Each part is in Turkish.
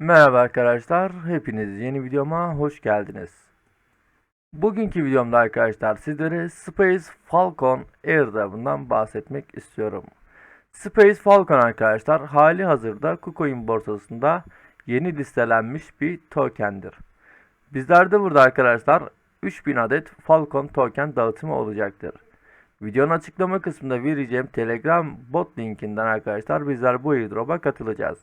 Merhaba arkadaşlar, hepiniz yeni videoma hoş geldiniz. Bugünkü videomda arkadaşlar sizlere Space Falcon airdrop'undan bahsetmek istiyorum. Space Falcon arkadaşlar hali hazırda KuCoin borsasında yeni listelenmiş bir tokendir. Bizlerde burada arkadaşlar 3000 adet Falcon token dağıtımı olacaktır. Videonun açıklama kısmında vereceğim Telegram bot linkinden arkadaşlar bizler bu airdrop'a katılacağız.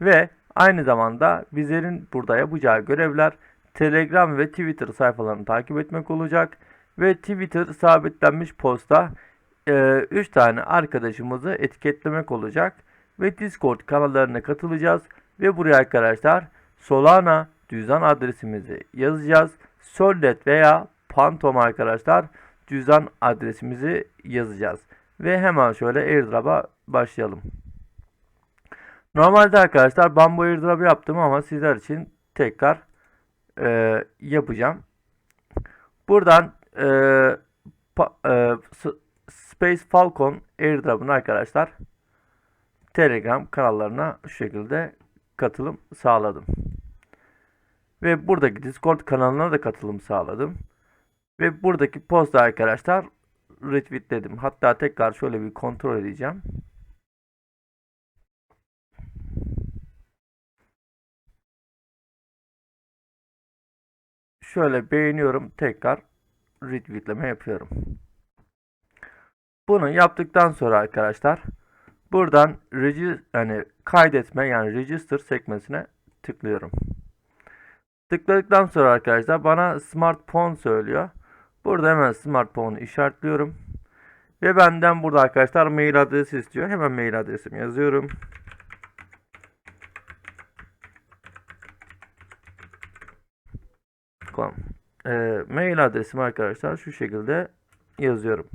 Ve aynı zamanda bizlerin burada yapacağı görevler Telegram ve Twitter sayfalarını takip etmek olacak. Ve Twitter sabitlenmiş posta 3 tane arkadaşımızı etiketlemek olacak. Ve Discord kanallarına katılacağız. Ve buraya arkadaşlar Solana cüzdan adresimizi yazacağız. Sollet veya Phantom arkadaşlar cüzdan adresimizi yazacağız. Ve hemen şöyle airdrop'a başlayalım. Normalde arkadaşlar ben bu airdrop yaptım ama sizler için tekrar e, yapacağım. Buradan e, pa- e, Space Falcon airdrop'un arkadaşlar Telegram kanallarına şu şekilde katılım sağladım. Ve buradaki Discord kanalına da katılım sağladım. Ve buradaki posta arkadaşlar retweetledim. Hatta tekrar şöyle bir kontrol edeceğim. Şöyle beğeniyorum. Tekrar retweetleme yapıyorum. Bunu yaptıktan sonra arkadaşlar buradan yani kaydetme yani register sekmesine tıklıyorum. Tıkladıktan sonra arkadaşlar bana smartphone söylüyor. Burada hemen smartphone'u işaretliyorum. Ve benden burada arkadaşlar mail adresi istiyor. Hemen mail adresimi yazıyorum. Com. Ee, mail adresimi arkadaşlar şu şekilde yazıyorum.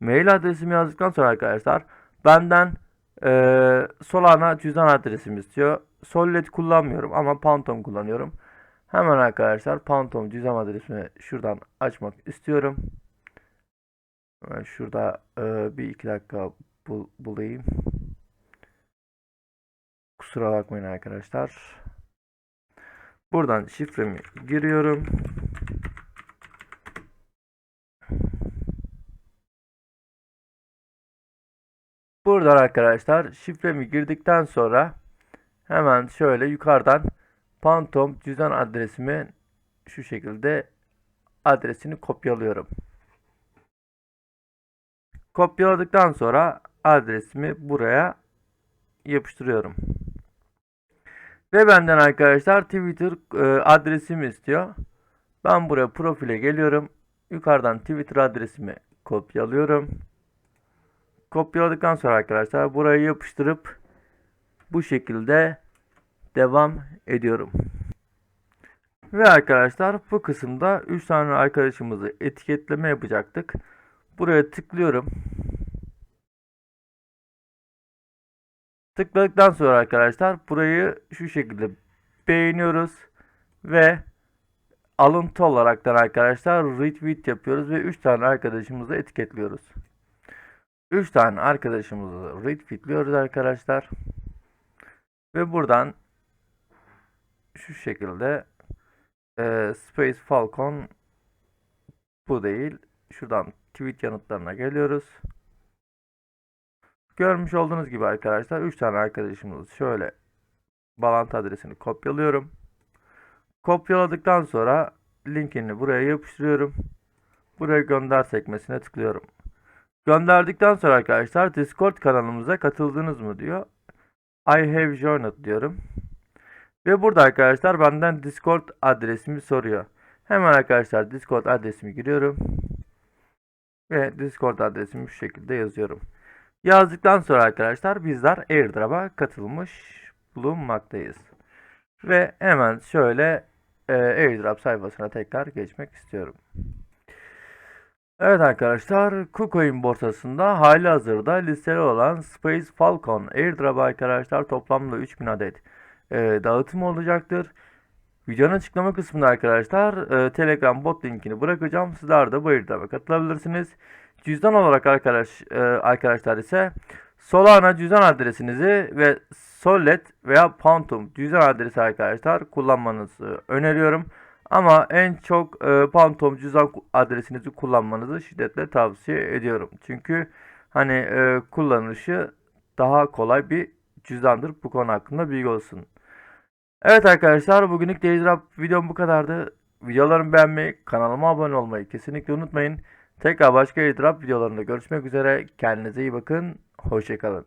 Mail adresimi yazdıktan sonra arkadaşlar benden e, Solana cüzdan adresimi istiyor. Solid kullanmıyorum ama Phantom kullanıyorum. Hemen arkadaşlar Phantom cüzdan adresimi şuradan açmak istiyorum. Hemen şurada e, bir iki dakika bul- bulayım. Kusura bakmayın arkadaşlar. Buradan şifremi giriyorum. Buradan arkadaşlar şifremi girdikten sonra hemen şöyle yukarıdan Phantom cüzdan adresimi şu şekilde adresini kopyalıyorum. Kopyaladıktan sonra adresimi buraya yapıştırıyorum. Ve benden arkadaşlar Twitter e, adresimi istiyor. Ben buraya profile geliyorum. Yukarıdan Twitter adresimi kopyalıyorum. Kopyaladıktan sonra arkadaşlar burayı yapıştırıp bu şekilde devam ediyorum. Ve arkadaşlar bu kısımda 3 tane arkadaşımızı etiketleme yapacaktık. Buraya tıklıyorum. Tıkladıktan sonra arkadaşlar burayı şu şekilde beğeniyoruz ve alıntı olaraktan arkadaşlar retweet yapıyoruz ve 3 tane arkadaşımızı etiketliyoruz. 3 tane arkadaşımızı retweetliyoruz arkadaşlar. Ve buradan şu şekilde e, Space Falcon bu değil. Şuradan tweet yanıtlarına geliyoruz. Görmüş olduğunuz gibi arkadaşlar 3 tane arkadaşımız şöyle bağlantı adresini kopyalıyorum. Kopyaladıktan sonra linkini buraya yapıştırıyorum. Buraya gönder sekmesine tıklıyorum. Gönderdikten sonra arkadaşlar Discord kanalımıza katıldınız mı diyor. I have joined diyorum. Ve burada arkadaşlar benden Discord adresimi soruyor. Hemen arkadaşlar Discord adresimi giriyorum. Ve Discord adresimi şu şekilde yazıyorum. Yazdıktan sonra arkadaşlar bizler airdrop'a katılmış bulunmaktayız. Ve hemen şöyle e, airdrop sayfasına tekrar geçmek istiyorum. Evet arkadaşlar KuCoin borsasında hali hazırda listeli olan Space Falcon airdrop arkadaşlar toplamda 3000 adet e, dağıtım olacaktır. Videonun açıklama kısmında arkadaşlar e, Telegram bot linkini bırakacağım. Sizler de bu airdrop'a katılabilirsiniz. Cüzdan olarak arkadaş e, arkadaşlar ise Solana cüzdan adresinizi ve Sollet veya Phantom cüzdan adresi arkadaşlar kullanmanızı öneriyorum. Ama en çok e, Phantom cüzdan adresinizi kullanmanızı şiddetle tavsiye ediyorum. Çünkü hani e, kullanışı daha kolay bir cüzdandır. Bu konu hakkında bilgi olsun. Evet arkadaşlar bugünlük Daydrop videom bu kadardı. Videolarımı beğenmeyi, kanalıma abone olmayı kesinlikle unutmayın. Tekrar başka Daydrop videolarında görüşmek üzere. Kendinize iyi bakın. Hoşçakalın.